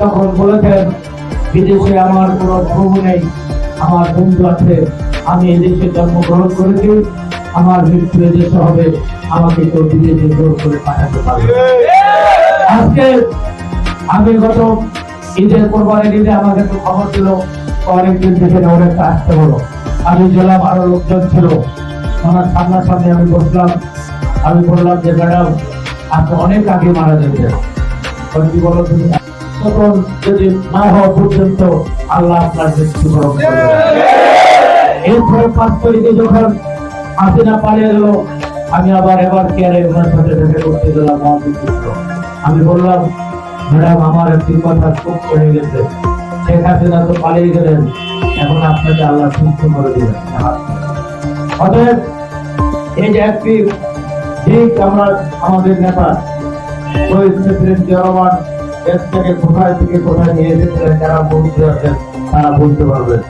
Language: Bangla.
তখন বলেছেন, বিদেশে আমার নেই। আমার বন্ধু আছে, আমি এদেশে জন্মগ্রহণ করেছি। আমার মৃত্যু এদেশে হবে। আমাকে কেউ বিদেশে জোর করে পাঠাতে পারবে আজকে আমি গত ঈদের কোরবানির ঈদে আমার কাছে খবর ছিল অনেকদিন থেকে অনেকটা আসতে হলো। আমি জেলা আরও লোকজন ছিল। আমার সামনাসামনি আমি বসলাম। আমি বললাম যে, ম্যাডাম, আপনি অনেক আগে মারা যেতেন কি বলো তুমি তখন যদি না হওয়া পর্যন্ত আল্লাহ আপনার মৃত্যু গ্রহণ এরপরে পাঁচ তারিখে যখন হাসিনা পালিয়ে গেল আমি আবার এবার কেয়ারে ওনার সাথে দেখা করতে গেলাম আমি বললাম, ম্যাডাম, আমার একটি কথা খুব হয়ে গেছে। শেখ হাসিনা তো পালিয়ে গেলেন, এখন আপনাকে আল্লাহ সুস্থ করে দিলেন অতএব এই যে একটি ঠিক আমরা, আমাদের নেতা শহীদ প্রেসিডেন্ট জিয়া দেশ থেকে কোথায় থেকে কোথায় নিয়ে এসেছিলেন, যারা বলতে আছেন তারা বুঝতে পারবেন।